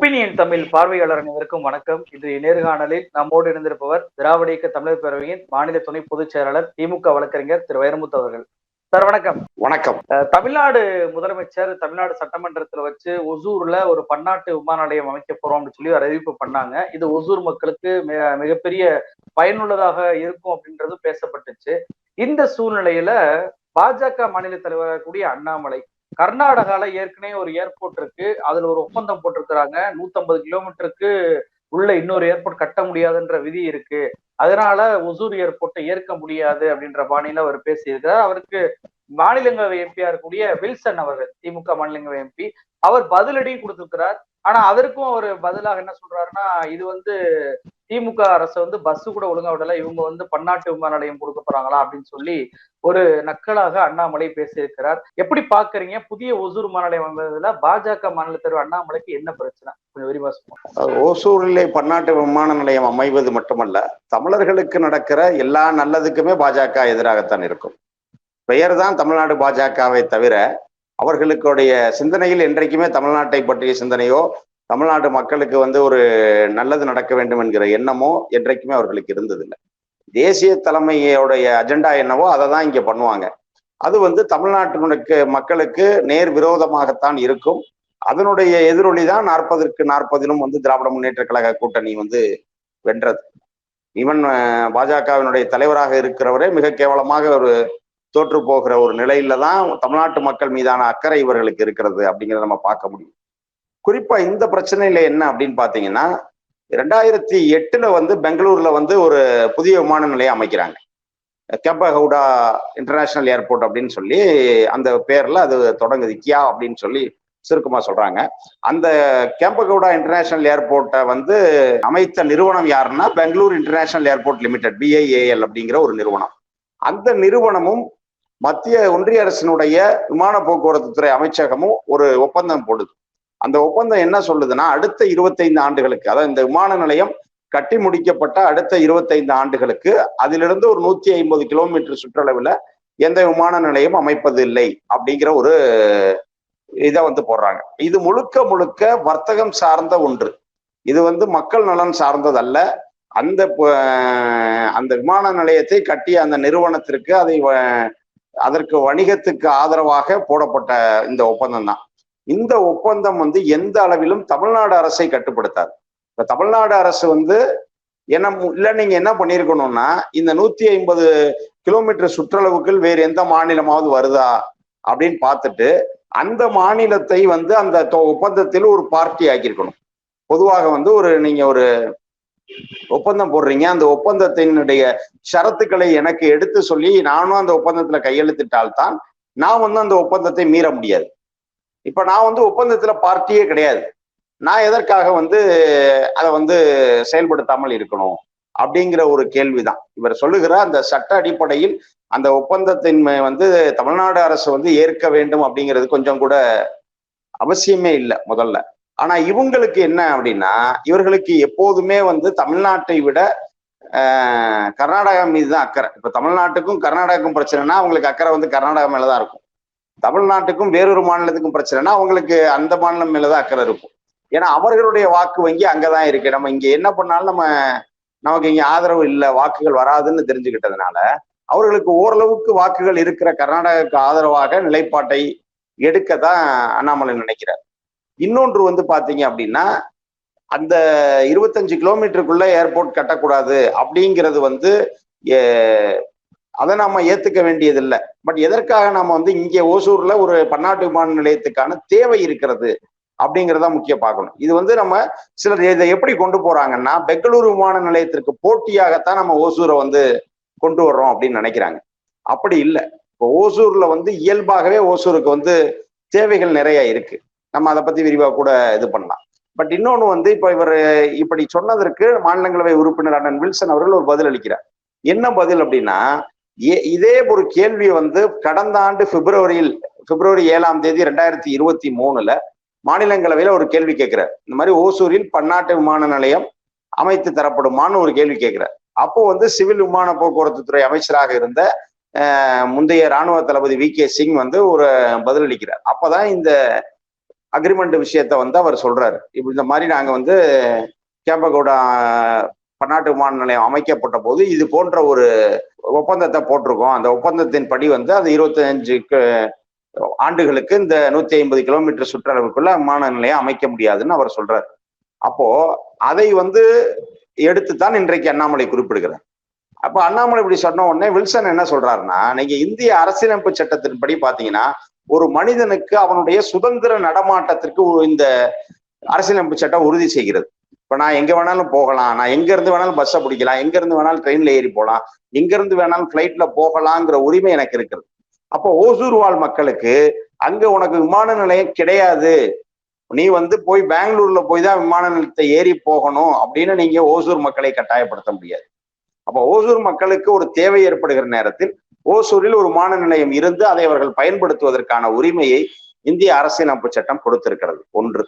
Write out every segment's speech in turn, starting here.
Opinion Tamil பார்வையாளர் அனைவருக்கும் வணக்கம். இன்று நேர்காணலில் நம்மோடு இருந்திருப்பவர் திராவிட இயக்க தமிழர் பேரவையின் மாநில துணை பொதுச் செயலாளர் திமுக வழக்கறிஞர் திரு வைரமுத்து அவர்கள். சார் வணக்கம். வணக்கம். தமிழ்நாடு முதலமைச்சர் தமிழ்நாடு சட்டமன்றத்துல வச்சு ஒசூர்ல ஒரு பன்னாட்டு விமான நிலையம் அமைக்க போறோம் அப்படின்னு சொல்லி ஒரு அறிவிப்பு பண்ணாங்க. இது ஒசூர் மக்களுக்கு மிக- மிகப்பெரிய பயனுள்ளதாக இருக்கும் அப்படின்றது பேசப்பட்டுச்சு. இந்த சூழ்நிலையில பாஜக மாநில தலைவராக கூடிய அண்ணாமலை கர்நாடகால ஏற்கனவே ஒரு ஏர்போர்ட் இருக்கு. அதுல ஒரு ஒப்பந்தம் போட்டிருக்கிறாங்க. 150 கிலோமீட்டருக்கு உள்ள இன்னொரு ஏர்போர்ட் கட்ட முடியாதுன்ற விதி இருக்கு. அதனால ஒசூர் ஏர்போர்ட்டை ஏற்க முடியாது அப்படின்ற பாணியில அவர் பேசியிருக்கிறார். அவருக்கு மாநிலங்களவை எம்பியா இருக்கக்கூடிய வில்சன் அவர்கள் திமுக மாநிலங்களவை எம்பி அவர் பதிலடி கொடுத்திருக்கிறார். ஆனா அதற்கும் அவர் பதிலாக என்ன சொல்றாருன்னா இது வந்து திமுக அரசு வந்து பஸ் கூட ஒழுங்கா விடல. இவங்க வந்து பன்னாட்டு விமான நிலையம் கொடுக்க போறாங்களா அப்படின்னு சொல்லி ஒரு நக்கலாக அண்ணாமலை பேசியிருக்கிறார். எப்படி பாக்குறீங்க? புதிய ஒசூர் விமான நிலையம் அமைந்ததுல பாஜக மாநில தலைவர் அண்ணாமலைக்கு என்ன பிரச்சனை? கொஞ்சம் விரிவா சொல்லுங்க. ஓசூரிலே பன்னாட்டு விமான நிலையம் அமைவது மட்டுமல்ல தமிழர்களுக்கு நடக்கிற எல்லா நல்லதுக்குமே பாஜக எதிராகத்தான் இருக்கும். பெயர் தான் தமிழ்நாடு பாஜகவை தவிர அவர்களுடைய சிந்தனையில் என்றைக்குமே தமிழ்நாட்டை பற்றிய சிந்தனையோ தமிழ்நாட்டு மக்களுக்கு வந்து ஒரு நல்லது நடக்க வேண்டும் என்கிற எண்ணமோ என்றைக்குமே அவர்களுக்கு இருந்ததில்லை. தேசிய தலைமையோடைய அஜெண்டா என்னவோ அதை தான் இங்கே பண்ணுவாங்க. அது வந்து தமிழ்நாட்டினுக்கு மக்களுக்கு நேர் விரோதமாகத்தான் இருக்கும். அதனுடைய எதிரொலி தான் நாற்பதற்கு நாற்பதிலும் வந்து திராவிட முன்னேற்ற கழக கூட்டணி வந்து வென்றது. ஈவன் பாஜகவினுடைய தலைவராக இருக்கிறவரே மிக கேவலமாக ஒரு தோற்று போகிற ஒரு நிலையில தான் தமிழ்நாட்டு மக்கள் மீதான அக்கறை இவர்களுக்கு இருக்கிறது அப்படிங்கிறத நம்ம பார்க்க முடியும். குறிப்பா இந்த பிரச்சனையில என்ன அப்படின்னு பாத்தீங்கன்னா ரெண்டாயிரத்தி எட்டுல வந்து பெங்களூர்ல வந்து ஒரு புதிய விமான நிலையம் அமைக்கிறாங்க. கெம்பகவுடா இன்டர்நேஷனல் ஏர்போர்ட் அப்படின்னு சொல்லி அந்த பேர்ல அது தொடங்குது. கியா அப்படின்னு சொல்லி சுருக்கமா சொல்றாங்க. அந்த கேம்பகவுடா இன்டர்நேஷனல் ஏர்போர்ட்டை வந்து அமைத்த நிறுவனம் யாருன்னா Bangalore international airport limited B I A L அப்படிங்கிற ஒரு நிறுவனம். அந்த நிறுவனமும் மத்திய ஒன்றிய அரசினுடைய விமான போக்குவரத்து துறை அமைச்சகமும் ஒரு ஒப்பந்தம் போடுது. அந்த ஒப்பந்தம் என்ன சொல்லுதுன்னா அடுத்த இருபத்தைந்து ஆண்டுகளுக்கு அதாவது இந்த விமான நிலையம் கட்டி முடிக்கப்பட்ட அடுத்த இருபத்தைந்து ஆண்டுகளுக்கு அதிலிருந்து ஒரு நூத்தி ஐம்பது கிலோமீட்டர் சுற்றளவுல எந்த விமான நிலையம் அமைப்பது இல்லை அப்படிங்கிற ஒரு இதை வந்து போடுறாங்க. இது முழுக்க முழுக்க வர்த்தகம் சார்ந்த ஒன்று. இது வந்து மக்கள் நலன் சார்ந்ததல்ல. அந்த அந்த விமான நிலையத்தை கட்டிய அந்த நிறுவனத்திற்கு அதை வ- அதற்கு வணிகத்துக்கு ஆதரவாக போடப்பட்ட இந்த ஒப்பந்தம் தான். இந்த ஒப்பந்தம் வந்து எந்த அளவிலும் தமிழ்நாடு அரசை கட்டுப்படுத்தாது. இப்ப தமிழ்நாடு அரசு வந்து என்ன மு- இல்ல நீங்க என்ன பண்ணிருக்கணும்னா இந்த நூத்தி ஐம்பது கிலோமீட்டர் சுற்றளவுக்குள் வேறு எந்த மாநிலமாவது வருதா அப்படின்னு பார்த்துட்டு அந்த மாநிலத்தை வந்து அந்த தொ- ஒப்பந்தத்தில் ஒரு பார்ட்டி ஆக்கியிருக்கணும். பொதுவாக வந்து ஒரு நீங்க ஒரு ஒப்பந்தம் போடுறீங்க. அந்த ஒப்பந்தத்தினுடைய ஷரத்துக்களை எனக்கு எடுத்து சொல்லி நானும் அந்த ஒப்பந்தத்துல கையெழுத்திட்டால்தான் நான் வந்து அந்த ஒப்பந்தத்தை மீற முடியாது. இப்ப நான் வந்து ஒப்பந்தத்துல பார்ட்டியே கிடையாது. நான் எதற்காக வந்து அதை வந்து செயல்படுத்தாமல் இருக்கணும் அப்படிங்கிற ஒரு கேள்விதான். இவர் சொல்லுகிற அந்த சட்ட அடிப்படையில் அந்த ஒப்பந்தத்தின்மை வந்து தமிழ்நாடு அரசு வந்து ஏற்க வேண்டும் அப்படிங்கிறது கொஞ்சம் கூட அவசியமே இல்லை முதல்ல. ஆனா இவங்களுக்கு என்ன அப்படின்னா இவர்களுக்கு எப்போதுமே வந்து தமிழ்நாட்டை விட கர்நாடகா மீது தான் அக்கறை. இப்ப தமிழ்நாட்டுக்கும் கர்நாடகாக்கும் பிரச்சனைனா அவங்களுக்கு அக்கறை வந்து கர்நாடகா மேலதான் இருக்கும். தமிழ்நாட்டுக்கும் வேறொரு மாநிலத்துக்கும் பிரச்சனைனா அவங்களுக்கு அந்த மாநிலம் மேலதான் அக்கறை இருக்கும். ஏன்னா அவர்களுடைய வாக்கு வங்கி அங்கதான் இருக்கு. நம்ம இங்க என்ன பண்ணாலும் நம்ம நமக்கு இங்க ஆதரவு இல்லை வாக்குகள் வராதுன்னு தெரிஞ்சுக்கிட்டதுனால அவர்களுக்கு ஓரளவுக்கு வாக்குகள் இருக்கிற கர்நாடகாவுக்கு ஆதரவாக நிலைப்பாட்டை எடுக்க தான் அண்ணாமலை நினைக்கிறார். இன்னொன்று வந்து பாத்தீங்க அப்படின்னா அந்த இருபத்தஞ்சு கிலோமீட்டருக்குள்ள ஏர்போர்ட் கட்டக்கூடாது அப்படிங்கிறது வந்து அதை நாம ஏத்துக்க வேண்டியதில்லை. பட் எதற்காக நாம வந்து இங்கே ஓசூர்ல ஒரு பன்னாட்டு விமான நிலையத்துக்கான தேவை இருக்கிறது அப்படிங்கிறத முக்கிய பார்க்கணும். இது வந்து நம்ம சிலர் இதை எப்படி கொண்டு போறாங்கன்னா பெங்களூரு விமான நிலையத்திற்கு போட்டியாகத்தான் நம்ம ஓசூரை வந்து கொண்டு வர்றோம் அப்படின்னு நினைக்கிறாங்க. அப்படி இல்லை. இப்போ ஓசூர்ல வந்து இயல்பாகவே ஓசூருக்கு வந்து தேவைகள் நிறைய இருக்கு. நம்ம அதை பத்தி விரிவா கூட இது பண்ணலாம். பட் இன்னொன்று வந்து இப்போ இவர் இப்படி சொன்னதற்கு மாநிலங்களவை உறுப்பினர் அண்ணன் வில்சன் அவர்கள் ஒரு பதில் அளிக்கிறார். என்ன பதில் அப்படின்னா இதே ஒரு கேள்வி வந்து கடந்த ஆண்டு பிப்ரவரியில் பிப்ரவரி ஏழாம் தேதி ரெண்டாயிரத்தி இருபத்தி மூணுல மாநிலங்களவையில ஒரு கேள்வி கேட்கிறார். இந்த மாதிரி ஓசூரில் பன்னாட்டு விமான நிலையம் அமைத்து தரப்படுமான்னு ஒரு கேள்வி கேட்கிறார். அப்போ வந்து சிவில் விமான போக்குவரத்து துறை அமைச்சராக இருந்த முந்தைய ராணுவ தளபதி வி கே சிங் வந்து ஒரு பதிலளிக்கிறார் அப்பதான் இந்த அக்ரிமெண்ட் விஷயத்த வந்து அவர் சொல்றாரு. இப்படி இந்த மாதிரி நாங்க வந்து கேம்பகவுடா பன்னாட்டு விமான நிலையம் அமைக்கப்பட்ட போது இது போன்ற ஒரு ஒப்பந்தத்தை போட்டிருக்கோம். அந்த ஒப்பந்தத்தின் படி வந்து அது இருபத்தி அஞ்சு ஆண்டுகளுக்கு இந்த நூத்தி ஐம்பது கிலோமீட்டர் சுற்றளவுக்குள்ள விமான நிலையம் அமைக்க முடியாதுன்னு அவர் சொல்றாரு. அப்போ அதை வந்து எடுத்துத்தான் இன்றைக்கு அண்ணாமலை குறிப்பிடுகிறார். அப்ப அண்ணாமலை இப்படி சொன்ன உடனே வில்சன் என்ன சொல்றாருன்னா நீங்க இந்திய அரசியலமைப்பு சட்டத்தின்படி பாத்தீங்கன்னா ஒரு மனிதனுக்கு அவனுடைய சுதந்திர நடமாட்டத்திற்கு இந்த அரசியலமைப்பு சட்டம் உறுதி செய்கிறது. இப்ப நான் எங்க வேணாலும் போகலாம். நான் எங்க இருந்து வேணாலும் பஸ்ஸை பிடிக்கலாம். எங்க இருந்து வேணாலும் ட்ரெயினில் ஏறி போகலாம் எங்கேருந்து வேணாலும் ஃப்ளைட்டில் போகலாங்கிற உரிமை எனக்கு இருக்கிறது அப்போ ஓசூர் வாழ் மக்களுக்கு அங்க உனக்கு விமான நிலையம் கிடையாது. நீ வந்து போய் பெங்களூர்ல போய் தான் விமான நிலையத்தை ஏறி போகணும் அப்படின்னு நீங்க ஓசூர் மக்களை கட்டாயப்படுத்த முடியாது. அப்போ ஓசூர் மக்களுக்கு ஒரு தேவை ஏற்படுகிற நேரத்தில் ஓசூரில் ஒரு விமான நிலையம் இருந்து அதை அவர்கள் பயன்படுத்துவதற்கான உரிமையை இந்திய அரசியலமைப்பு சட்டம் கொடுத்திருக்கிறது. ஒன்று.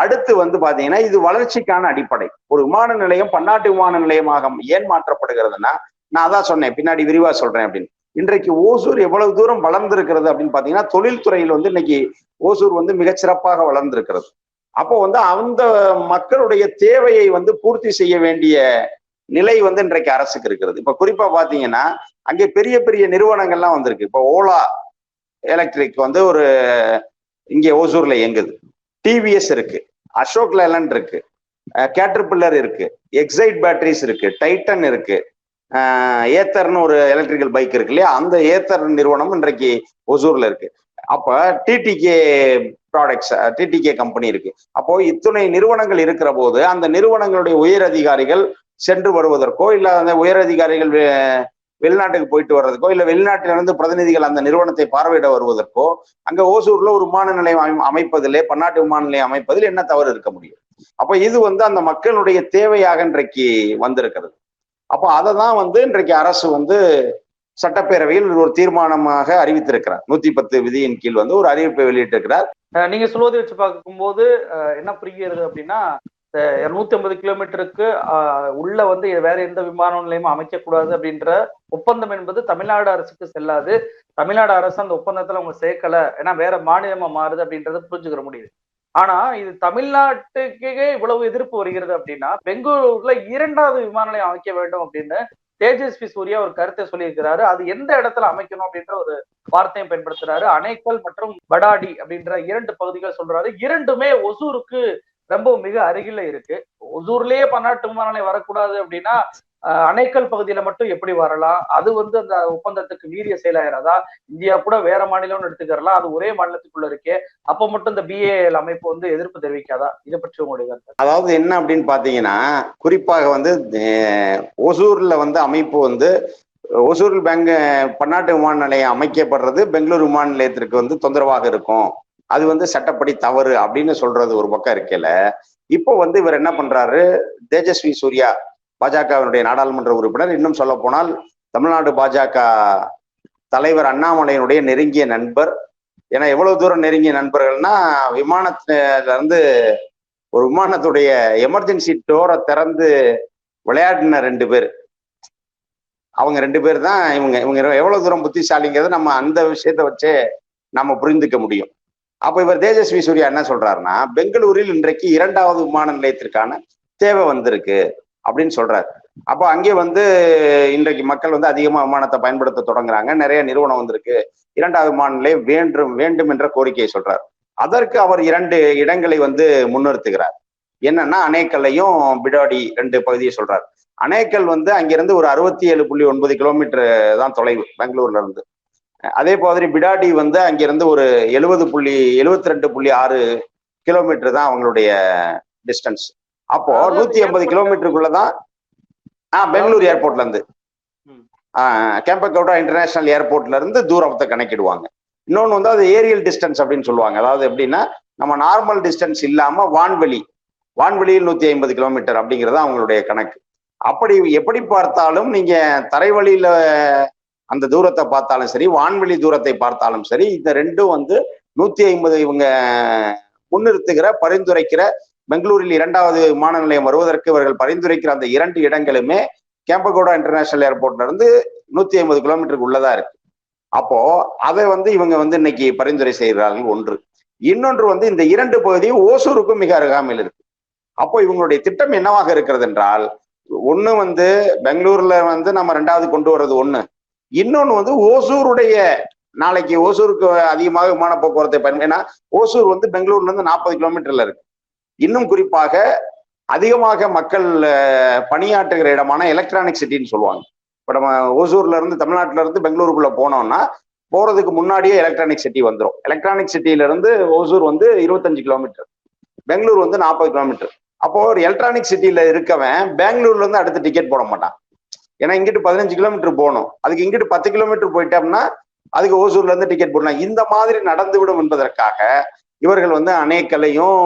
அடுத்து வந்து பாத்தீங்கன்னா இது வளர்ச்சிக்கான அடிப்படை. ஒரு விமான நிலையம் பன்னாட்டு விமான நிலையமாக ஏன் மாற்றப்படுகிறதுனா நான் அதான் சொன்னேன் பின்னாடி விரிவா சொல்றேன் அப்படின்னு. இன்றைக்கு ஓசூர் எவ்வளவு தூரம் வளர்ந்திருக்கிறது அப்படின்னு பாத்தீங்கன்னா தொழில்துறையில் வந்து இன்னைக்கு ஓசூர் வந்து மிகச்சிறப்பாக வளர்ந்திருக்கிறது. அப்போ வந்து அந்த மக்களுடைய தேவையை வந்து பூர்த்தி செய்ய வேண்டிய நிலை வந்து இன்றைக்கு அரசுக்கு இருக்கிறது. இப்ப குறிப்பா பாத்தீங்கன்னா அங்கே பெரிய பெரிய நிறுவனங்கள்லாம் வந்திருக்கு. இப்போ ஓலா எலக்ட்ரிக் வந்து ஒரு இங்கே ஓசூர்ல இயங்குது. டிவிஎஸ் இருக்கு. அசோக் லேலண்ட் இருக்கு. கேட்டர்பில்லர் இருக்கு. எக்ஸைட் பேட்டரிஸ் இருக்கு. டைட்டன் இருக்கு. ஏத்தர்னு ஒரு எலக்ட்ரிக்கல் பைக் இருக்கு இல்லையா? அந்த ஏத்தர் நிறுவனம் இன்றைக்கு ஒசூர்ல இருக்கு. அப்ப டிடிகே ப்ராடக்ட்ஸ் டிடிகே கம்பெனி இருக்கு. அப்போ இத்துணை நிறுவனங்கள் இருக்கிற போது அந்த நிறுவனங்களுடைய உயர் அதிகாரிகள் சென்று வருவதற்கோ இல்ல அந்த உயர் அதிகாரிகள் வெளிநாட்டுக்கு போயிட்டு வர்றதுக்கோ இல்ல வெளிநாட்டிலிருந்து பிரதிநிதிகள் அந்த நிறுவனத்தை பார்வையிட வருவதற்கோ அங்க ஓசூர்ல ஒரு விமான நிலையம் அமைப்பதிலே பன்னாட்டு விமான நிலையம் அமைப்பதில் என்ன தவறு இருக்க முடியும்? அப்ப இது வந்து அந்த மக்களுடைய தேவையாக இன்றைக்கு வந்திருக்கிறது. அப்போ அதை தான் வந்து இன்றைக்கு அரசு வந்து சட்டப்பேரவையில் ஒரு தீர்மானமாக அறிவித்திருக்கிறார். நூத்தி பத்து விதியின் கீழ் வந்து ஒரு அறிவிப்பை வெளியிட்டிருக்கிறார். நீங்க சொல்வதை வச்சு பார்க்கும்போது என்ன புரிகிறது அப்படின்னா இருநூத்தி ஐம்பது கிலோமீட்டருக்கு உள்ள வந்து வேற எந்த விமான நிலையமும் அமைக்கக்கூடாது அப்படின்ற ஒப்பந்தம் என்பது தமிழ்நாடு அரசுக்கு செல்லாது. தமிழ்நாடு அரசு அந்த ஒப்பந்தத்துல அவங்க சேர்க்கல. ஏன்னா வேற மாநிலமா மாறுது அப்படின்றத புரிஞ்சுக்கிற முடியுது. ஆனா இது தமிழ்நாட்டுக்கே இவ்வளவு எதிர்ப்பு வருகிறது அப்படின்னா பெங்களூர்ல இரண்டாவது விமான நிலையம் அமைக்க வேண்டும் அப்படின்னு தேஜஸ்வி சூர்யா ஒரு கருத்தை சொல்லியிருக்கிறாரு. அது எந்த இடத்துல அமைக்கணும் அப்படின்ற ஒரு வார்த்தையும் பயன்படுத்துறாரு. அணைக்கல் மற்றும் படாடி அப்படின்ற இரண்டு பகுதிகள் சொல்றாரு. இரண்டுமே ஒசூருக்கு ரொம்ப மிக அருகில இருக்கு. ஒசூர்லயே பன்னாட்டு விமான நிலையம் வரக்கூடாது அப்படின்னா அணைக்கல் பகுதியில மட்டும் எப்படி வரலாம்? அது வந்து அந்த ஒப்பந்தத்துக்கு மீறிய செயலாயிரதா? இந்தியா கூட வேற மாநிலம்னு எடுத்துக்கிறலாம். அது ஒரே மாநிலத்துக்குள்ள இருக்கே. அப்ப மட்டும் இந்த பிஏஎல் அமைப்பு வந்து எதிர்ப்பு தெரிவிக்காதா? இதை பற்றி உங்களுடைய கருத்து. அதாவது என்ன அப்படின்னு பாத்தீங்கன்னா குறிப்பாக வந்து ஒசூர்ல வந்து அமைப்பு வந்து ஒசூர் பேங்க் பன்னாட்டு விமான நிலையம் அமைக்கப்படுறது பெங்களூர் விமான நிலையத்திற்கு வந்து தொந்தரவாக இருக்கும். அது வந்து சட்டப்படி தவறு அப்படின்னு சொல்றது ஒரு பக்கம் இருக்கல இப்போ வந்து இவர் என்ன பண்றாரு? தேஜஸ்வி சூர்யா பாஜகவினுடைய நாடாளுமன்ற உறுப்பினர். இன்னும் சொல்ல போனால் தமிழ்நாடு பாஜக தலைவர் அண்ணாமலையினுடைய நெருங்கிய நண்பர். ஏன்னா எவ்வளவு தூரம் நெருங்கிய நண்பர்கள்னா விமானத்துல இருந்து ஒரு விமானத்துடைய எமர்ஜென்சி டோரை திறந்து விளையாடின ரெண்டு பேர். அவங்க ரெண்டு பேர் தான் இவங்க இவங்க எவ்வளவு தூரம் புத்திசாலிங்கிறது நம்ம அந்த விஷயத்த வச்சே நம்ம புரிந்துக்க முடியும். அப்ப இவர் தேஜஸ்வி சூர்யா என்ன சொல்றாருன்னா பெங்களூரில் இன்றைக்கு இரண்டாவது விமான நிலையத்திற்கான தேவை வந்திருக்கு அப்படின்னு சொல்றாரு. அப்போ அங்கே வந்து இன்றைக்கு மக்கள் வந்து அதிகமாக விமானத்தை பயன்படுத்த தொடங்குறாங்க. நிறைய நிறுவனம் வந்திருக்கு. இரண்டாவது விமான நிலையம் வேண்டும் வேண்டும் என்ற கோரிக்கையை சொல்றார். அதற்கு அவர் இரண்டு இடங்களை வந்து முன்னிறுத்துகிறார். என்னன்னா அணைக்கல்லையும் பிடாடி ரெண்டு பகுதியை சொல்றாரு. அணைக்கல் வந்து அங்கிருந்து ஒரு அறுபத்தி ஏழு புள்ளி ஒன்பது கிலோமீட்டர் தான் தொலைவு பெங்களூர்ல இருந்து. அதே மாதிரி பிடாடி வந்து அங்கிருந்து ஒரு எழுபது புள்ளி எழுபத்தி ரெண்டு புள்ளி ஆறு கிலோமீட்டர் தான் அவங்களுடைய டிஸ்டன்ஸ் அப்போ நூத்தி எண்பது கிலோமீட்டருக்குள்ளதான் ஆஹ் பெங்களூர் ஏர்போர்ட்ல இருந்து. கேம்பகவுடா இன்டர்நேஷனல் ஏர்போர்ட்ல இருந்து தூரத்தை கணக்கிடுவாங்க. இன்னொன்று வந்து அது ஏரியல் டிஸ்டன்ஸ் அப்படின்னு சொல்லுவாங்க. அதாவது எப்படின்னா நம்ம நார்மல் டிஸ்டன்ஸ் இல்லாம வான்வெளி வான்வெளியில் நூத்தி ஐம்பது கிலோமீட்டர் அப்படிங்கிறது அவங்களுடைய கணக்கு. அப்படி எப்படி பார்த்தாலும் நீங்க தரைவழியில அந்த தூரத்தை பார்த்தாலும் சரி வான்வெளி தூரத்தை பார்த்தாலும் சரி இந்த ரெண்டும் வந்து நூத்தி ஐம்பது இவங்க முன்னிறுத்துகிற பரிந்துரைக்கிற பெங்களூரில் இரண்டாவது விமான நிலையம் வருவதற்கு இவர்கள் பரிந்துரைக்கிற அந்த இரண்டு இடங்களுமே கேம்பகோடா இன்டர்நேஷனல் ஏர்போர்ட்ல இருந்து நூத்தி ஐம்பது கிலோமீட்டருக்கு உள்ளதா இருக்கு. அப்போ அதை வந்து இவங்க வந்து இன்னைக்கு பரிந்துரை செய்கிறார்கள் ஒன்று. இன்னொன்று வந்து இந்த இரண்டு பகுதியும் ஓசூருக்கும் மிக அருகாமையில் இருக்கு. அப்போ இவங்களுடைய திட்டம் என்னவாக இருக்கிறது என்றால் ஒன்று வந்து பெங்களூர்ல வந்து நம்ம ரெண்டாவது கொண்டு வர்றது ஒன்று இன்னொன்று வந்து ஓசூருடைய நாளைக்கு ஓசூருக்கு அதிகமாக விமான போக்குவரத்தை பயன் ஏன்னா ஓசூர் வந்து பெங்களூர்ல இருந்து நாற்பது கிலோமீட்டர்ல இருக்கு. இன்னும் குறிப்பாக அதிகமாக மக்கள் பணியாற்றுகிற இடமான எலக்ட்ரானிக் சிட்டின்னு சொல்லுவாங்க. இப்போ நம்ம ஓசூர்ல இருந்து தமிழ்நாட்டுல இருந்து பெங்களூருக்குள்ள போனோம்னா போறதுக்கு முன்னாடியே எலக்ட்ரானிக் சிட்டி வந்துடும் எலக்ட்ரானிக் சிட்டியிலேருந்து ஓசூர் வந்து இருபத்தஞ்சு கிலோமீட்டர். பெங்களூர் வந்து நாற்பது கிலோமீட்டர். அப்போ ஒரு எலக்ட்ரானிக் சிட்டியில இருக்கவன் பெங்களூர்ல இருந்து அடுத்து டிக்கெட் போட மாட்டான். ஏன்னா இங்கிட்டு பதினஞ்சு கிலோமீட்டர் போகணும். அதுக்கு இங்கிட்டு பத்து கிலோமீட்டர் போயிட்டோம்னா அதுக்கு ஓசூர்ல இருந்து டிக்கெட் போடலாம் இந்த மாதிரி நடந்துவிடும் என்பதற்காக இவர்கள் வந்து அணைக்கலையும்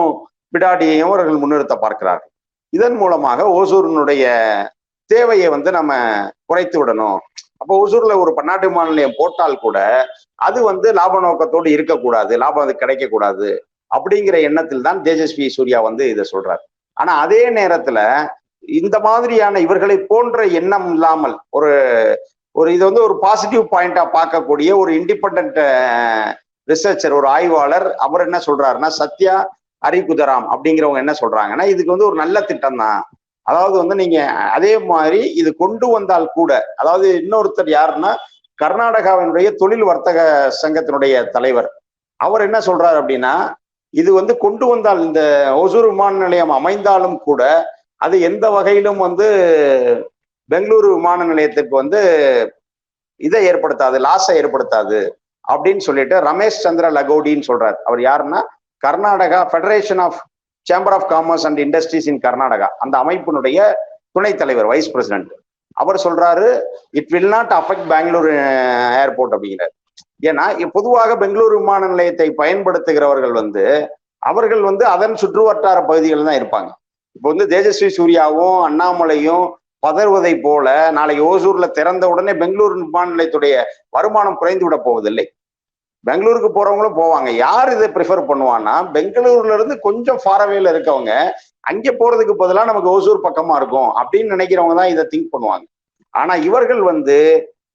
பிடாடியையும் அவர்கள் முன்னிறுத்த பார்க்கிறார்கள். இதன் மூலமாக ஓசூரினுடைய தேவையை வந்து நம்ம குறைத்து விடணும். அப்போ ஓசூர்ல ஒரு பன்னாட்டு விமான நிலையம் போட்டால் கூட அது வந்து லாப நோக்கத்தோடு இருக்கக்கூடாது லாபம் அது கிடைக்கக்கூடாது அப்படிங்கிற எண்ணத்தில் தான் தேஜஸ்வி சூர்யா வந்து இதை சொல்றாரு. ஆனா அதே நேரத்துல இந்த மாதிரியான இவர்களை போன்ற எண்ணம் இல்லாமல் ஒரு ஒரு இது வந்து ஒரு பாசிட்டிவ் பாயிண்டா பார்க்கக்கூடிய ஒரு இண்டிபெண்ட் ரிசர்ச்சர் ஒரு ஆய்வாளர் அவர் என்ன சொல்றாருன்னா சத்யா ஹரிகுதராம் அப்படிங்கிறவங்க என்ன சொல்றாங்கன்னா இதுக்கு வந்து ஒரு நல்ல திட்டம் தான். அதாவது வந்து நீங்க அதே மாதிரி இது கொண்டு வந்தால் கூட அதாவது இன்னொருத்தர் யாருன்னா கர்நாடகாவினுடைய தொழில் வர்த்தக சங்கத்தினுடைய தலைவர். அவர் என்ன சொல்றாரு அப்படின்னா இது வந்து கொண்டு வந்தால் இந்த ஒசூர் விமான நிலையம் அமைந்தாலும் கூட அது எந்த வகையிலும் வந்து பெங்களூரு விமான நிலையத்துக்கு வந்து இதை ஏற்படுத்தாது லாஸை ஏற்படுத்தாது அப்படின்னு சொல்லிட்டு ரமேஷ் சந்திர லகோடின்னு சொல்றாரு. அவர் யாருன்னா Karnataka federation of chamber of commerce and industries in Karnataka. அந்த அமைப்பினுடைய துணைத் தலைவர் வைஸ் பிரசிடென்ட் அவர் சொல்றாரு it will not affect Bangalore airport அப்படிங்கிறார். ஏன்னா பொதுவாக பெங்களூரு விமான நிலையத்தை பயன்படுத்துகிறவர்கள் வந்து அவர்கள் வந்து அதன் சுற்று வட்டார பகுதிகள் தான் இருப்பாங்க. இப்போ வந்து தேஜஸ்வி சூர்யாவும் அண்ணாமலையும் பதறுவதை போல நாளைக்கு ஓசூர்ல திறந்த உடனே பெங்களூர் விமான நிலையத்துடைய வருமானம் குறைந்து விட போவதில்லை. பெங்களூருக்கு போறவங்களும் போவாங்க. யார் இதை ப்ரிஃபர் பண்ணுவான்னா பெங்களூர்ல இருந்து கொஞ்சம் ஃபாரவேல இருக்கவங்க அங்கே போறதுக்கு பதிலாக நமக்கு ஓசூர் பக்கமா இருக்கும் அப்படின்னு நினைக்கிறவங்க தான் இதை திங்க் பண்ணுவாங்க. ஆனா இவர்கள் வந்து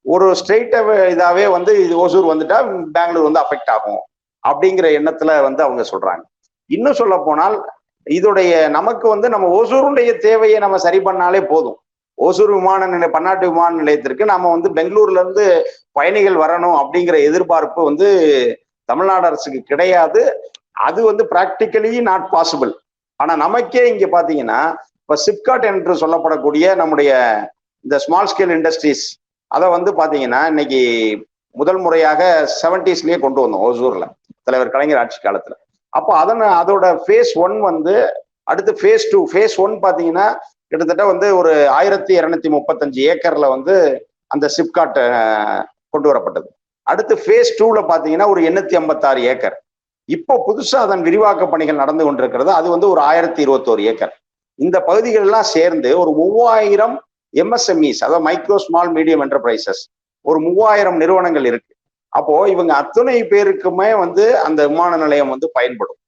ஒரு ஸ்ட்ரெயிட்ட இதாவே வந்து இது ஓசூர் வந்துட்டா பெங்களூர் வந்து அஃபெக்ட் ஆகும் அப்படிங்கிற எண்ணத்துல வந்து அவங்க சொல்றாங்க. இன்னும் சொல்ல போனால் இதோடைய நமக்கு வந்து நம்ம ஓசூருடைய தேவையை நம்ம சரி பண்ணாலே போதும். ஓசூர் விமான நிலைய பன்னாட்டு விமான நிலையத்திற்கு நாம வந்து பெங்களூர்ல இருந்து பயணிகள் வரணும் அப்படிங்கிற எதிர்பார்ப்பு வந்து தமிழ்நாடு அரசுக்கு கிடையாது. அது வந்து பிராக்டிக்கலி நாட் பாசிபிள் ஆனா நமக்கே இங்க பாத்தீங்கன்னா இப்ப சிப்காட் என்று சொல்லப்படக்கூடிய நம்முடைய இந்த ஸ்மால் ஸ்கேல் இண்டஸ்ட்ரீஸ் அதை வந்து பாத்தீங்கன்னா இன்னைக்கு முதல் முறையாக செவன்டிஸ்லயே கொண்டு வந்தோம் ஓசூர்ல. தலைவர் கலைஞர் ஆட்சி காலத்துல. அப்போ அதன் அதோட ஃபேஸ் ஒன் வந்து அடுத்து ஃபேஸ் டூ ஃபேஸ் ஒன் பார்த்தீங்கன்னா கிட்டத்தட்ட வந்து ஒரு ஆயிரத்தி இரநூத்தி முப்பத்தஞ்சு ஏக்கர்ல வந்து அந்த சிப்காட் கொண்டு வரப்பட்டது. அடுத்து ஃபேஸ் டூவில் பார்த்தீங்கன்னா ஒரு எண்ணூத்தி ஐம்பத்தாறு ஏக்கர். இப்போ புதுசாக அதன் விரிவாக்க பணிகள் நடந்து கொண்டிருக்கிறது. அது வந்து ஒரு ஆயிரத்தி இருபத்தோரு ஏக்கர். இந்த பகுதிகளெல்லாம் சேர்ந்து ஒரு மூவாயிரம் எம்எஸ்எம்இஸ் அதாவது மைக்ரோ ஸ்மால் மீடியம் என்டர்பிரைசஸ் ஒரு மூவாயிரம் நிறுவனங்கள் இருக்கு. அப்போ இவங்க அத்தனை பேருக்குமே வந்து அந்த விமான நிலையம் வந்து பயன்படும்.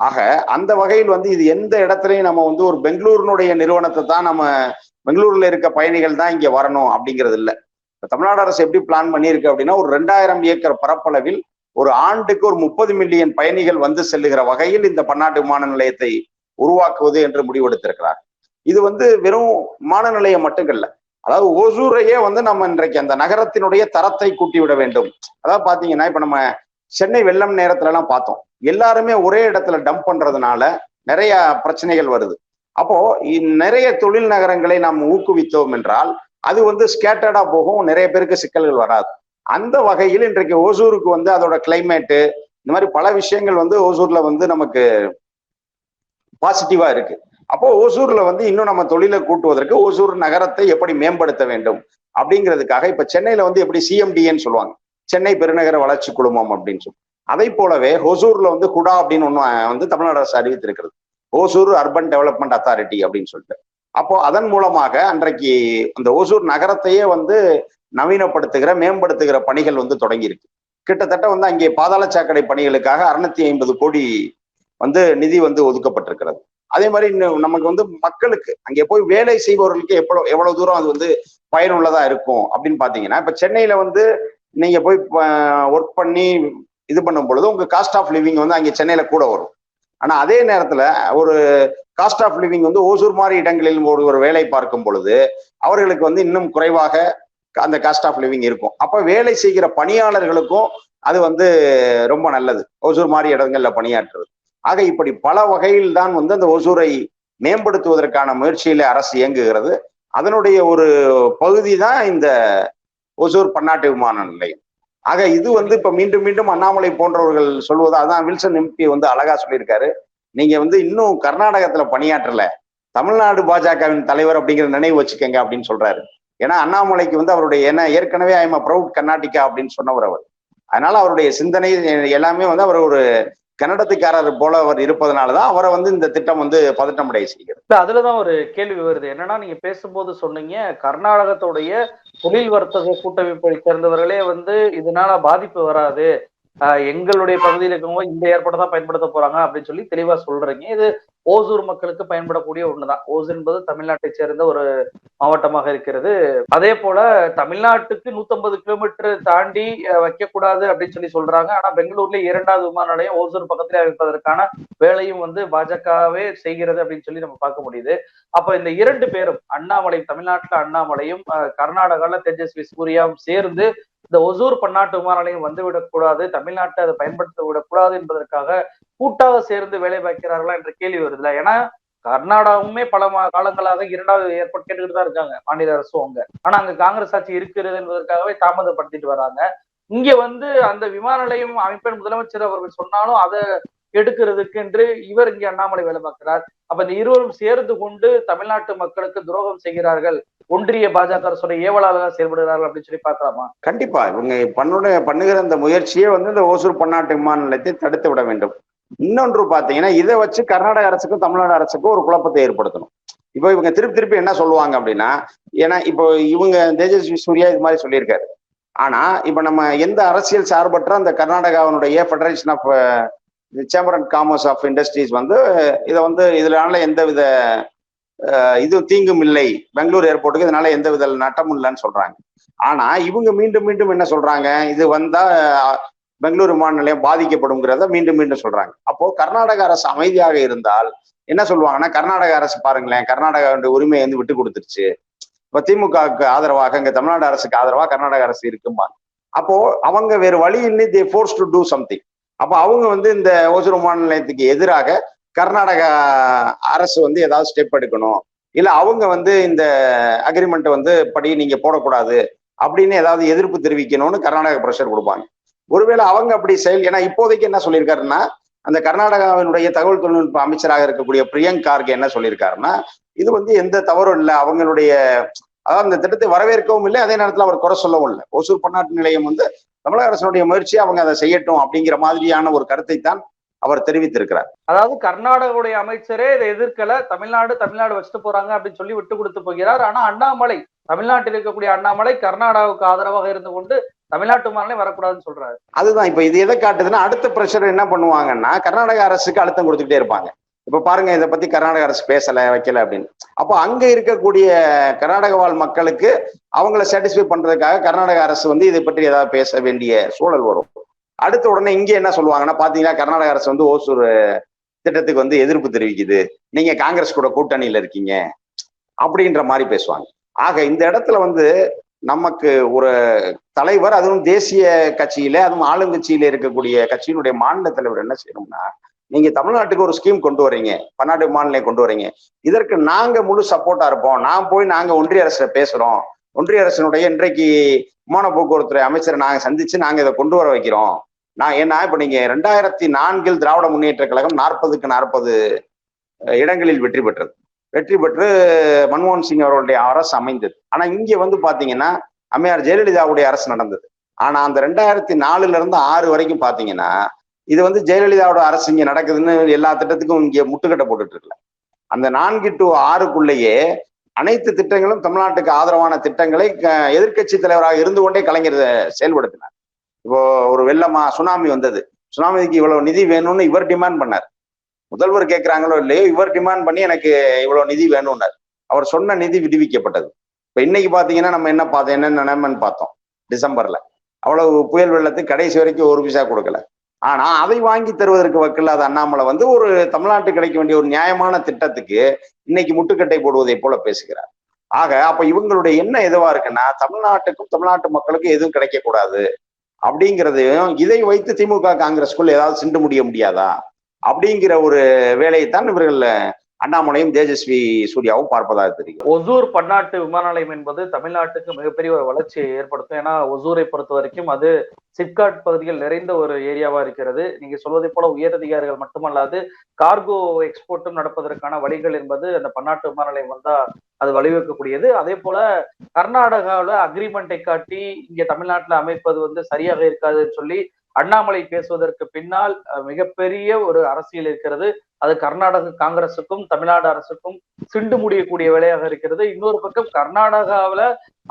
ஆக அந்த வகையில் வந்து இது எந்த இடத்துலையும் நம்ம வந்து ஒரு பெங்களூரினுடைய நிறுவனத்தை தான் நம்ம பெங்களூர்ல இருக்க பயணிகள் தான் இங்க வரணும் அப்படிங்கிறது இல்லை. இப்போ தமிழ்நாடு அரசு எப்படி பிளான் பண்ணியிருக்கு அப்படின்னா ஒரு ரெண்டாயிரம் ஏக்கர் பரப்பளவில் ஒரு ஆண்டுக்கு ஒரு முப்பது மில்லியன் பயணிகள் வந்து செல்லுகிற வகையில் இந்த பன்னாட்டு விமான நிலையத்தை உருவாக்குவது என்று முடிவெடுத்திருக்கிறார். இது வந்து வெறும் விமான நிலையம் மட்டும் இல்லை அதாவது ஓசூரையே வந்து நம்ம இன்றைக்கு அந்த நகரத்தினுடைய தரத்தை கூட்டி விட வேண்டும். அதாவது பாத்தீங்கன்னா இப்ப நம்ம சென்னை வெள்ளம் நேரத்துல எல்லாம் பார்த்தோம். எல்லாருமே ஒரே இடத்துல டம்ப் பண்றதுனால நிறைய பிரச்சனைகள் வருது. அப்போ நிறைய தொழில் நகரங்களை நாம் ஊக்குவித்தோம் என்றால் அது வந்து ஸ்கேட்டர்டா போகும் நிறைய பேருக்கு சிக்கல்கள் வராது. அந்த வகையில் இன்றைக்கு ஓசூருக்கு வந்து அதோட கிளைமேட்டு இந்த மாதிரி பல விஷயங்கள் வந்து ஓசூர்ல வந்து நமக்கு பாசிட்டிவா இருக்கு. அப்போ ஓசூர்ல வந்து இன்னும் நம்ம தொழிலை கூட்டுவதற்கு ஓசூர் நகரத்தை எப்படி மேம்படுத்த வேண்டும் அப்படிங்கிறதுக்காக இப்ப சென்னையில வந்து எப்படி சிஎம்டின்னு சொல்லுவாங்க. சென்னை பெருநகர வளர்ச்சி குழுமம் அப்படின்னு சொல்லி. அதை போலவே ஹொசூர்ல வந்து குடா அப்படின்னு ஒன்னு வந்து தமிழ்நாடு அரசு அறிவித்திருக்கிறது ஓசூர் அர்பன் டெவலப்மெண்ட் அத்தாரிட்டி அப்படின்னு சொல்லிட்டு. அப்போ அதன் மூலமாக அன்றைக்கு அந்த ஓசூர் நகரத்தையே வந்து நவீனப்படுத்துகிற மேம்படுத்துகிற பணிகள் வந்து தொடங்கியிருக்கு கிட்டத்தட்ட வந்து அங்கே பாதாள சாக்கடை பணிகளுக்காக அறுநூத்தி ஐம்பது கோடி வந்து நிதி வந்து ஒதுக்கப்பட்டிருக்கிறது. அதே மாதிரி இன்னும் நமக்கு வந்து மக்களுக்கு அங்கே போய் வேலை செய்பவர்களுக்கு எவ்வளவு எவ்வளவு தூரம் அது வந்து பயனுள்ளதா இருக்கும் அப்படின்னு பாத்தீங்கன்னா இப்ப சென்னையில வந்து நீங்க போய் ஒர்க் பண்ணி இது பண்ணும் பொழுது உங்க காஸ்ட் ஆஃப் லிவிங் வந்து அங்கே சென்னையில கூட வரும். ஆனா அதே நேரத்துல ஒரு காஸ்ட் ஆஃப் லிவிங் வந்து ஓசூர் மாதிரி இடங்களில் ஒரு ஒரு வேலை பார்க்கும் பொழுது அவர்களுக்கு வந்து இன்னும் குறைவாக அந்த காஸ்ட் ஆஃப் லிவிங் இருக்கும். அப்ப வேலை செய்கிற பணியாளர்களுக்கும் அது வந்து ரொம்ப நல்லது. ஓசூர் மாதிரி இடங்கள்ல பணியாற்றுறது. ஆக இப்படி பல வகையில் தான் வந்து அந்த ஒசூரை மேம்படுத்துவதற்கான முயற்சியில அரசு இயங்குகிறது. அதனுடைய ஒரு பகுதி தான் இந்த ஒசூர் பன்னாட்டு விமான நிலையம். ஆக இது வந்து இப்ப மீண்டும் மீண்டும் அண்ணாமலை போன்றவர்கள் சொல்வது அதான் வில்சன் எம்பி வந்து அழகா சொல்லியிருக்காரு. நீங்க வந்து இன்னும் கர்நாடகத்துல பணியாற்றல தமிழ்நாடு பாஜகவின் தலைவர் அப்படிங்கிற நினைவு வச்சுக்கோங்க அப்படின்னு சொல்றாரு. ஏன்னா அண்ணாமலைக்கு வந்து அவருடைய என்ன ஏற்கனவே ஐம் ப்ரௌட் கர்நாடிகா அப்படின்னு சொன்னவர் அவர். அதனால அவருடைய சிந்தனை எல்லாமே வந்து அவர் ஒரு கன்னடத்துக்காரர் போல அவர் இருப்பதனாலதான் அவரை வந்து இந்த திட்டம் வந்து பதட்டமடைய செய்கிறது. அதுலதான் ஒரு கேள்வி வருது. என்னன்னா நீங்க பேசும்போது சொன்னீங்க கர்நாடகத்துடைய தொழில் வர்த்தக கூட்டமைப்பை சேர்ந்தவர்களே வந்து இதனால பாதிப்பு வராது. ஆஹ் எங்களுடைய பகுதியில் இருக்கவங்க இந்த ஏற்பாடு தான் பயன்படுத்த போறாங்க அப்படின்னு சொல்லி தெளிவா சொல்றீங்க. இது ஓசூர் மக்களுக்கு பயன்படக்கூடிய ஒண்ணுதான். ஓசூர் என்பது தமிழ்நாட்டை சேர்ந்த ஒரு மாவட்டமாக இருக்கிறது. அதே போல தமிழ்நாட்டுக்கு 150 கிலோமீட்டர் தாண்டி வைக்கக்கூடாது அப்படின்னு சொல்லி சொல்றாங்க. ஆனா பெங்களூர்ல இரண்டாவது விமான நிலையம் ஓசூர் பக்கத்திலே அமைப்பதற்கான வேலையும் வந்து பாஜகவே செய்கிறது அப்படின்னு சொல்லி நம்ம பார்க்க முடியுது. அப்ப இந்த இரண்டு பேரும் அண்ணாமலை தமிழ்நாட்டுல அண்ணாமலையும் அஹ், கர்நாடகால தேஜஸ்வி சூர்யாவும் சேர்ந்து இந்த ஒசூர் பன்னாட்டு விமான நிலையம் வந்து விடக்கூடாது தமிழ்நாட்டை அதை பயன்படுத்த விடக்கூடாது என்பதற்காக கூட்டாக சேர்ந்து வேலை பார்க்கிறார்களா என்ற கேள்வி வருதுல. ஏன்னா கர்நாடகாவுமே பல மா- காலங்களாக இரண்டாவது ஏற்பாடு கேட்டுக்கிட்டு தான் இருக்காங்க மாநில அரசும் அவங்க ஆனா அங்க காங்கிரஸ் ஆட்சி இருக்கிறது என்பதற்காகவே தாமதப்படுத்திட்டு வராங்க. இங்க வந்து அந்த விமான நிலையம் அமைப்பின் முதலமைச்சர் அவர்கள் சொன்னாலும் அதை எடுக்கிறதுக்கு என்று இவர் இங்கே அண்ணாமலை வேலை பார்க்கிறார். அப்ப இந்த இருவரும் சேர்ந்து கொண்டு தமிழ்நாட்டு மக்களுக்கு துரோகம் செய்கிறார்கள். ஒன்றிய பாஜக அரசுடைய ஏவலாளராக செயல்படுகிறார்கள் அப்படின்னு சொல்லி பார்க்கலாமா? கண்டிப்பா. இவங்க பண்ணுடைய பண்ணுகிற அந்த முயற்சியே வந்து இந்த ஓசூர் பன்னாட்டு விமான நிலையத்தை தடுத்து விட வேண்டும். இன்னொன்று பாத்தீங்கன்னா இதை வச்சு கர்நாடக அரசுக்கும் தமிழ்நாடு அரசுக்கும் ஒரு குழப்பத்தை ஏற்படுத்தணும். இப்போ இவங்க திருப்பி திருப்பி என்ன சொல்லுவாங்க அப்படின்னா ஏன்னா இப்போ இவங்க தேஜஸ்வி சூர்யா இது மாதிரி சொல்லியிருக்காரு. ஆனா இப்ப நம்ம எந்த அரசியல் சார்பற்ற அந்த கர்நாடகாவினுடைய federation of chamber and commerce of industries வந்து இதை வந்து இதனால எந்த வித இது தீங்கும் இல்லை. பெங்களூர் ஏர்போர்ட்டுக்கு இதனால எந்த வித நட்டமும் இல்லைன்னு சொல்றாங்க. ஆனா இவங்க மீண்டும் மீண்டும் என்ன சொல்றாங்க? இது வந்தா பெங்களூர் விமான நிலையம் பாதிக்கப்படுங்கிறத மீண்டும் மீண்டும் சொல்றாங்க. அப்போ கர்நாடக அரசு அமைதியாக இருந்தால் என்ன சொல்லுவாங்கன்னா கர்நாடக அரசு பாருங்களேன் கர்நாடகாவுடைய உரிமையை வந்து விட்டு கொடுத்துருச்சு. இப்ப திமுகவுக்கு ஆதரவாக இங்க தமிழ்நாடு அரசுக்கு ஆதரவாக கர்நாடக அரசு இருக்குமா அப்போ அவங்க வேறு வழி இல்லை they force to do something அப்போ அவங்க வந்து இந்த ஓசூர் விமான நிலையத்துக்கு எதிராக கர்நாடக அரசு வந்து ஏதாவது ஸ்டெப் எடுக்கணும். இல்ல அவங்க வந்து இந்த அக்ரிமெண்ட் வந்து படி நீங்க போடக்கூடாது அப்படின்னு ஏதாவது எதிர்ப்பு தெரிவிக்கணும்னு கர்நாடக ப்ரெஷர் கொடுப்பாங்க. ஒருவேளை அவங்க அப்படி செயல் ஏன்னா இப்போதைக்கு என்ன சொல்லியிருக்காருன்னா அந்த கர்நாடகாவினுடைய தகவல் தொழில்நுட்ப அமைச்சராக இருக்கக்கூடிய பிரியங்க் கார்கே என்ன சொல்லியிருக்காருன்னா இது வந்து எந்த தவறும் இல்லை அவங்களுடைய அதாவது அந்த திட்டத்தை வரவேற்கவும் இல்லை அதே நேரத்தில் அவர் குறை சொல்லவும் இல்லை. ஒசூர் பன்னாட்டு நிலையம் வந்து தமிழக அரசனுடைய முயற்சி அவங்க அதை செய்யட்டும் அப்படிங்கிற மாதிரியான ஒரு கருத்தை தான் அவர் தெரிவித்திருக்கிறார். அதாவது கர்நாடகாவுடைய அமைச்சரே இதை எதிர்க்கல தமிழ்நாடு தமிழ்நாடு வச்சுட்டு போறாங்க அப்படின்னு சொல்லி விட்டு கொடுத்து போகிறார். ஆனா அண்ணாமலை தமிழ்நாட்டில் இருக்கக்கூடிய அண்ணாமலை கர்நாடகாவுக்கு ஆதரவாக இருந்து கொண்டு தமிழ்நாட்டு மாநிலம் வரக்கூடாதுன்னு சொல்றாரு. அதுதான் இப்ப இது எதை காட்டுதுன்னா அடுத்த பிரஷர் என்ன பண்ணுவாங்கன்னா கர்நாடக அரசுக்கு அழுத்தம் கொடுத்துக்கிட்டே இருப்பாங்க. இப்ப பாருங்க இதை பத்தி கர்நாடக அரசு பேசல வைக்கல அப்படின்னு. அப்போ அங்க இருக்கக்கூடிய கர்நாடக வாழ் மக்களுக்கு அவங்கள சாட்டிஸ்ஃபை பண்றதுக்காக கர்நாடக அரசு வந்து இதை பற்றி ஏதாவது பேச வேண்டிய சூழல் வரும். அடுத்த உடனே இங்க என்ன சொல்லுவாங்கன்னா பாத்தீங்கன்னா கர்நாடக அரசு வந்து ஓசூர் திட்டத்துக்கு வந்து எதிர்ப்பு தெரிவிக்குது. நீங்க காங்கிரஸ் கூட கூட்டணியில இருக்கீங்க. அப்படின்ற மாதிரி பேசுவாங்க. ஆக இந்த இடத்துல வந்து நமக்கு ஒரு தலைவர் அதுவும் தேசிய கட்சியில அதுவும் ஆளுங்கட்சியில இருக்கக்கூடிய கட்சியினுடைய மாநில தலைவர் என்ன செய்யணும்னா நீங்க தமிழ்நாட்டுக்கு ஒரு ஸ்கீம் கொண்டு வரீங்க. பன்னாட்டு மாநிலம் கொண்டு வரீங்க. இதற்கு நாங்க முழு சப்போர்ட்டா இருப்போம். நான் போய் நாங்க ஒன்றிய அரசு பேசுறோம். ஒன்றிய அரசினுடைய இன்றைக்கு விமான போக்குவரத்துறை அமைச்சரை நாங்க சந்திச்சு நாங்க இதை கொண்டு வர வைக்கிறோம். நான் ஏன்னா இப்ப நீங்க ரெண்டாயிரத்தி நான்கில் திராவிட முன்னேற்ற கழகம் நாற்பதுக்கு நாற்பது இடங்களில் வெற்றி பெற்றது. வெற்றி பெற்று மன்மோகன் சிங் அவர்களுடைய அரசு அமைந்தது. ஆனா இங்க வந்து பாத்தீங்கன்னா அம்மையார் ஜெயலலிதாவுடைய அரசு நடந்தது. ஆனா அந்த ரெண்டாயிரத்தி நாலுல இருந்து ஆறு வரைக்கும் பாத்தீங்கன்னா இது வந்து ஜெயலலிதாவோட அரசு இங்க நடக்குதுன்னு எல்லா திட்டத்துக்கும் இங்க முட்டுக்கட்டை போட்டுட்டு இருக்கல அந்த நான்கு டு ஆறுக்குள்ளேயே அனைத்து திட்டங்களும் தமிழ்நாட்டுக்கு ஆதரவான திட்டங்களை எதிர்கட்சி தலைவராக இருந்து கொண்டே கலைஞர் செயல்படுத்தினார். இப்போ ஒரு வெள்ளமா சுனாமி வந்தது. சுனாமிக்கு இவ்வளவு நிதி வேணும்னு இவர் டிமாண்ட் பண்ணார். முதல்வர் கேட்கிறாங்களோ இல்லையோ இவர் டிமாண்ட் பண்ணி எனக்கு இவ்வளவு நிதி வேணும்னார். அவர் சொன்ன நிதி விடுவிக்கப்பட்டது. இப்ப இன்னைக்கு பாத்தீங்கன்னா நம்ம என்ன பார்த்தோம்? என்ன நிலைமைன்னு பார்த்தோம். டிசம்பர்ல. அவ்வளவு புயல் வெள்ளத்துக்கு கடைசி வரைக்கும் ஒரு பைசா கொடுக்கல. ஆனா அதை வாங்கி தருவதற்கு வக்கில்லாத அண்ணாமலை வந்து ஒரு தமிழ்நாட்டு கிடைக்க வேண்டிய ஒரு நியாயமான திட்டத்துக்கு இன்னைக்கு முட்டுக்கட்டை போடுவதை போல பேசுகிறார். ஆக அப்ப இவங்களுடைய என்ன எதுவா இருக்குன்னா தமிழ்நாட்டுக்கும் தமிழ்நாட்டு மக்களுக்கும் எதுவும் கிடைக்க கூடாது அப்படிங்கிறதையும் இதை வைத்து திமுக காங்கிரஸ்குள் ஏதாவது சிண்டு முடிய முடியாதா? அப்படிங்கிற ஒரு வேலையைத்தான் இவர்கள் அண்ணாமலையும் தேஜஸ்வி சூர்யாவும் பார்ப்பதாக தெரியும் ஒசூர் பன்னாட்டு விமான நிலையம் என்பது தமிழ்நாட்டுக்கு மிகப்பெரிய ஒரு வளர்ச்சியை ஏற்படுத்தும். ஏன்னா ஒசூரை பொறுத்த வரைக்கும் அது சிப்காட் பகுதியில் நிறைந்த ஒரு ஏரியாவா இருக்கிறது. நீங்க சொல்வதை போல உயரதிகாரிகள் மட்டுமல்லாது கார்கோ எக்ஸ்போர்ட்டும் நடப்பதற்கான வழிகள் என்பது அந்த பன்னாட்டு விமான நிலையம் வந்தா அது வழிவகுக்கக்கூடியது. அதே போல கர்நாடகாவில் அக்ரிமெண்ட்டை காட்டி இங்க தமிழ்நாட்டில் அமைப்பது வந்து சரியாக இருக்காதுன்னு சொல்லி அண்ணாமலை பேசுவதற்கு பின்னால் மிகப்பெரிய ஒரு அரசியல் இருக்கிறது. அது கர்நாடக காங்கிரசுக்கும் தமிழ்நாடு அரசுக்கும் சிண்டு முடியக்கூடிய வேலையாக இருக்கிறது. இன்னொரு பக்கம் கர்நாடகாவுல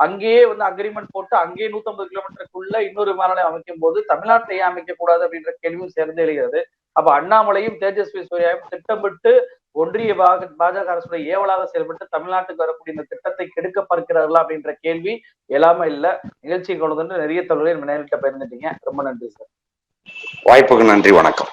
அங்கேயே வந்து அக்ரிமெண்ட் போட்டு அங்கேயே 150 கிலோமீட்டருக்குள்ள இன்னொரு விமான நிலையம் அமைக்கும் போது தமிழ்நாட்டிலேயே அமைக்க கூடாது அப்படின்ற கேள்வியும் சேர்ந்து எழுகிறது. அப்ப அண்ணாமலையும் தேஜஸ்வி சூர்யாவும் திட்டமிட்டு ஒன்றிய பாக பாஜக அரசுடைய ஏவலாக செயல்பட்டு தமிழ்நாட்டுக்கு வரக்கூடிய இந்த திட்டத்தை கெடுக்க பார்க்கிறார்களா அப்படின்ற கேள்வி எல்லாமே இல்ல. நிகழ்ச்சியை கொண்டு வந்து நிறைய தொழிலை நம்ம நேரிட்ட பயந்துட்டீங்க. ரொம்ப நன்றி சார். வாய்ப்புக்கு நன்றி வணக்கம்.